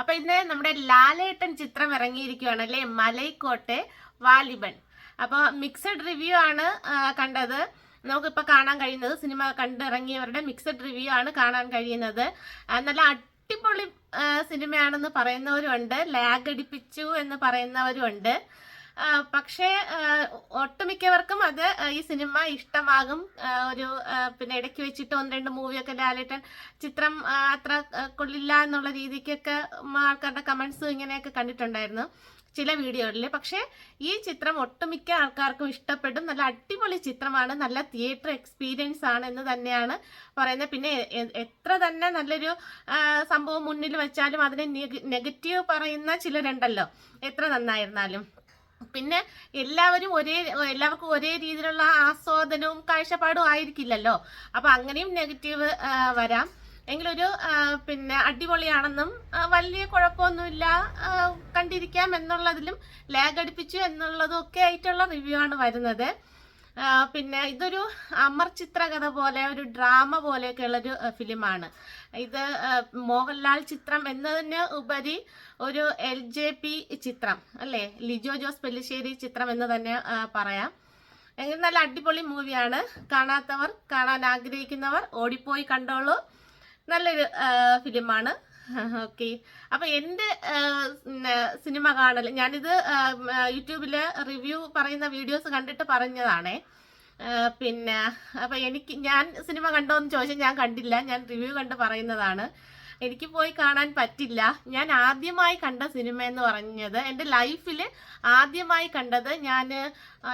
അപ്പൊ ഇന്ന് നമ്മുടെ ലാലേട്ടൻ ചിത്രം ഇറങ്ങിയിരിക്കുകയാണ് അല്ലെ? മലൈക്കോട്ടെ വാലിബൻ. അപ്പോൾ മിക്സഡ് റിവ്യൂ ആണ് കണ്ടത്. നമുക്കിപ്പോൾ കാണാൻ കഴിയുന്നത് സിനിമ കണ്ടിറങ്ങിയവരുടെ മിക്സഡ് റിവ്യൂ ആണ് കാണാൻ കഴിയുന്നത്. നല്ല അടിപൊളി സിനിമയാണെന്ന് പറയുന്നവരുണ്ട് ലാഗ് അടിപ്പിച്ചു എന്ന് പറയുന്നവരുണ്ട്. പക്ഷേ ഒട്ടുമിക്കവർക്കും അത് ഈ സിനിമ ഇഷ്ടമാകും. ഒരു പിന്നെ ഇടയ്ക്ക് വെച്ചിട്ട് ഒന്ന് രണ്ട് മൂവിയൊക്കെ ലാലേട്ടൻ ചിത്രം അത്ര കൊള്ളില്ല എന്നുള്ള രീതിക്കൊക്കെ ആൾക്കാരുടെ കമൻസ് ഇങ്ങനെയൊക്കെ കണ്ടിട്ടുണ്ടായിരുന്നു ചില വീഡിയോകളിൽ. പക്ഷേ ഈ ചിത്രം ഒട്ടുമിക്ക ആൾക്കാർക്കും ഇഷ്ടപ്പെടും. നല്ല അടിപൊളി ചിത്രമാണ്. നല്ല തിയേറ്റർ എക്സ്പീരിയൻസ് ആണ് എന്ന് തന്നെയാണ് പറയുന്നത്. പിന്നെ എത്ര തന്നെ നല്ലൊരു സംഭവം മുന്നിൽ വെച്ചാലും അതിനെ നെഗറ്റീവ് പറയുന്ന ചിലരുണ്ടല്ലോ. എത്ര നന്നായിരുന്നാലും. പിന്നെ എല്ലാവരും ഒരേ എല്ലാവർക്കും ഒരേ രീതിയിലുള്ള ആസ്വാദനവും കാഴ്ചപ്പാടും ആയിരിക്കില്ലല്ലോ. അപ്പൊ അങ്ങനെയും നെഗറ്റീവ് വരാം. എങ്കിലൊരു പിന്നെ അടിപൊളിയാണെന്നും വലിയ കുഴപ്പമൊന്നുമില്ല കണ്ടിരിക്കാം എന്നുള്ളതിലും ലാഗ് അടിപ്പിച്ചു എന്നുള്ളതും ഒക്കെ ആയിട്ടുള്ള റിവ്യൂ ആണ് വരുന്നത്. പിന്നെ ഇതൊരു അമർ ചിത്രകഥ പോലെ ഒരു ഡ്രാമ പോലെയൊക്കെയുള്ളൊരു ഫിലിമാണ്. ഇത് മോഹൻലാൽ ചിത്രം എന്നതിന് ഉപരി ഒരു എൽ ജെ പി ചിത്രം അല്ലേ? ലിജോ ജോസ് പെല്ലിശ്ശേരി ചിത്രം എന്ന് തന്നെ പറയാം. എങ്കിൽ നല്ല അടിപൊളി മൂവിയാണ്. കാണാത്തവർ കാണാൻ ആഗ്രഹിക്കുന്നവർ ഓടിപ്പോയി കണ്ടോളൂ. നല്ലൊരു ഫിലിമാണ്. ഓക്കെ. അപ്പൊ എന്റെ ആ, സിനിമ കാണൽ ഞാനിത് യൂട്യൂബിൽ റിവ്യൂ പറയുന്ന വീഡിയോസ് കണ്ടിട്ട് പറഞ്ഞതാണേ. പിന്നെ അപ്പൊ എനിക്ക് ഞാൻ സിനിമ കണ്ടോന്ന് ചോദിച്ചാൽ ഞാൻ കണ്ടില്ല ഞാൻ റിവ്യൂ കണ്ട് പറയുന്നതാണ്. എനിക്ക് പോയി കാണാൻ പറ്റില്ല. ഞാൻ ആദ്യമായി കണ്ട സിനിമ എന്ന് പറഞ്ഞത് എന്റെ ലൈഫിൽ ആദ്യമായി കണ്ടത് ഞാൻ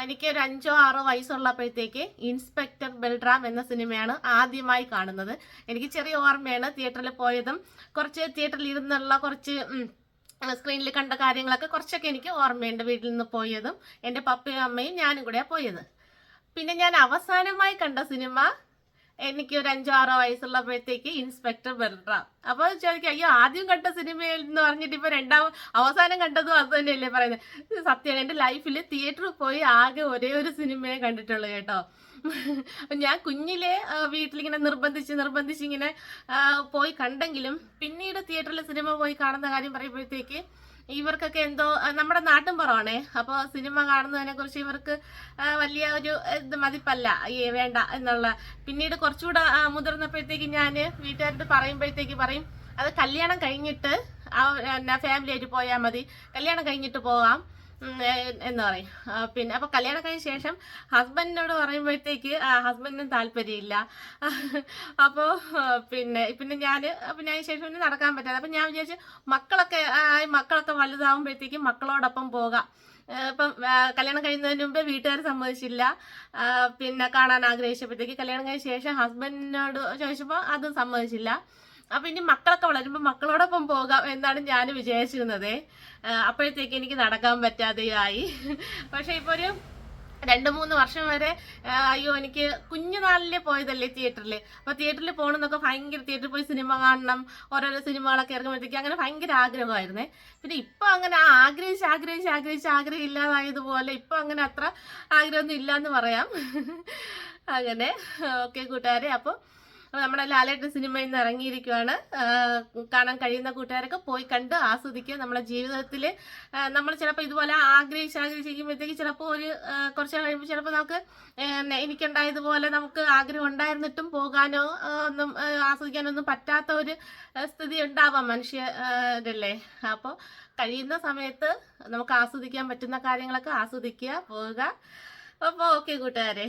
എനിക്ക് ഒരു അഞ്ചോ ആറോ വയസ്സുള്ളപ്പോഴത്തേക്ക് ഇൻസ്പെക്ടർ ബൽറാം എന്ന സിനിമയാണ് ആദ്യമായി കാണുന്നത്. എനിക്ക് ചെറിയ ഓർമ്മയാണ് തിയേറ്ററിൽ പോയതും കുറച്ച് തിയേറ്ററിൽ ഇരുന്നുള്ള കുറച്ച് സ്ക്രീനിൽ കണ്ട കാര്യങ്ങളൊക്കെ കുറച്ചൊക്കെ എനിക്ക് ഓർമ്മയുണ്ട് വീട്ടിൽ നിന്ന് പോയതും എന്റെ പപ്പയും അമ്മയും ഞാനും കൂടെയാണ് പോയത്. പിന്നെ ഞാൻ അവസാനമായി കണ്ട സിനിമ എനിക്ക് ഒരു അഞ്ചോ ആറോ വയസ്സുള്ളപ്പോഴത്തേക്ക് ഇൻസ്പെക്ടർ ബൽറാം അപ്പോൾ ചോദിക്കും അയ്യോ ആദ്യം കണ്ട സിനിമയിൽ എന്ന് പറഞ്ഞിട്ട് ഇപ്പോൾ രണ്ടാം അവസാനം കണ്ടതും അത് തന്നെയല്ലേ പറയുന്നത്? ഇത് സത്യമാണ് എന്റെ ലൈഫിൽ തിയേറ്ററിൽ പോയി ആകെ ഒരേ ഒരു സിനിമയെ കണ്ടിട്ടുള്ളൂ കേട്ടോ. ഞാൻ കുഞ്ഞിലെ വീട്ടിലിങ്ങനെ നിർബന്ധിച്ച് നിർബന്ധിച്ച് ഇങ്ങനെ പോയി കണ്ടെങ്കിലും പിന്നീട് തിയേറ്ററിൽ സിനിമ പോയി കാണുന്ന കാര്യം പറയുമ്പോഴത്തേക്ക് ഇവർക്കൊക്കെ എന്തോ നമ്മുടെ നാട്ടും പുറമാണേ. അപ്പോൾ സിനിമ കാണുന്നതിനെ കുറിച്ച് ഇവർക്ക് വലിയ ഒരു ഇത് മതിപ്പല്ല. ഈ വേണ്ട എന്നുള്ള. പിന്നീട് കുറച്ചുകൂടെ മുതിർന്നപ്പോഴത്തേക്ക് ഞാൻ വീട്ടുകാരോട് പറയുമ്പോഴത്തേക്ക് പറയും അത് കല്യാണം കഴിഞ്ഞിട്ട് ഫാമിലി ആയിട്ട് പോയാൽ മതി. കല്യാണം കഴിഞ്ഞിട്ട് പോവാം. ഉം, ഏ, എന്ന് പറയും? ആ, പിന്നെ അപ്പൊ കല്യാണം കഴിഞ്ഞ ശേഷം ഹസ്ബൻഡിനോട് പറയുമ്പോഴത്തേക്ക് ഹസ്ബൻഡിനും താല്പര്യമില്ല. അപ്പോൾ പിന്നെ പിന്നെ ഞാൻ പിന്നെ അതിന് ശേഷം പിന്നെ നടക്കാൻ പറ്റാതെ അപ്പം ഞാൻ വിചാരിച്ചു മക്കളൊക്കെ മക്കളൊക്കെ വലുതാവുമ്പോഴത്തേക്ക് മക്കളോടൊപ്പം പോകാം. ഇപ്പം കല്യാണം കഴിയുന്നതിന് മുമ്പേ വീട്ടുകാർ സമ്മതിച്ചില്ല. പിന്നെ കാണാൻ ആഗ്രഹിച്ചപ്പോഴത്തേക്ക് കല്യാണം കഴിഞ്ഞ ശേഷം ഹസ്ബൻഡിനോട് ചോദിച്ചപ്പോൾ അത് സമ്മതിച്ചില്ല. അപ്പൊ ഇനി മക്കളൊക്കെ വളരുമ്പോൾ മക്കളോടൊപ്പം പോകാം എന്നാണ് ഞാൻ വിചാരിച്ചിരുന്നത്. അപ്പോഴത്തേക്ക് എനിക്ക് നടക്കാൻ പറ്റാതെയായി. പക്ഷെ ഇപ്പൊ ഒരു രണ്ട് മൂന്ന് വർഷം വരെ അയ്യോ എനിക്ക് കുഞ്ഞുനാളിലെ പോയതല്ലേ തിയേറ്ററിൽ അപ്പോൾ തിയേറ്ററിൽ പോകണമെന്നൊക്കെ ഭയങ്കര തിയേറ്ററിൽ പോയി സിനിമ കാണണം ഓരോരോ സിനിമകളൊക്കെ ഇറങ്ങുമ്പോഴത്തേക്ക് അങ്ങനെ ഭയങ്കര ആഗ്രഹമായിരുന്നേ. പിന്നെ ഇപ്പൊ അങ്ങനെ ആഗ്രഹിച്ച് ആഗ്രഹിച്ച് ആഗ്രഹിച്ച് ആഗ്രഹം ഇല്ലാതായതുപോലെ ഇപ്പൊ അങ്ങനെ അത്ര ആഗ്രഹമൊന്നും ഇല്ല എന്ന് പറയാം. അങ്ങനെ. ഓക്കെ കൂട്ടുകാരെ അപ്പോൾ നമ്മുടെ ലാലേട്ടൻ സിനിമ ഇന്ന് ഇറങ്ങിയിരിക്കുകയാണ് കാണാൻ കഴിയുന്ന കൂട്ടുകാരൊക്കെ പോയി കണ്ട് ആസ്വദിക്കുക നമ്മുടെ ജീവിതത്തിൽ നമ്മൾ ചിലപ്പോൾ ഇതുപോലെ ആഗ്രഹിച്ച് ആഗ്രഹിച്ചിരിക്കുമ്പോഴത്തേക്ക് ചിലപ്പോൾ ഒരു കുറച്ച് കഴിയുമ്പോൾ ചിലപ്പോൾ നമുക്ക് എനിക്കുണ്ടായതുപോലെ നമുക്ക് ആഗ്രഹം ഉണ്ടായിരുന്നിട്ടും പോകാനോ ഒന്നും ആ, ആസ്വദിക്കാനോ ഒന്നും പറ്റാത്ത ഒരു സ്ഥിതി ഉണ്ടാവാം മനുഷ്യരല്ലേ. അപ്പോൾ കഴിയുന്ന സമയത്ത് നമുക്ക് ആസ്വദിക്കാൻ പറ്റുന്ന കാര്യങ്ങളൊക്കെ ആസ്വദിക്കുക പോവുക. അപ്പോൾ ഓക്കെ കൂട്ടുകാരെ.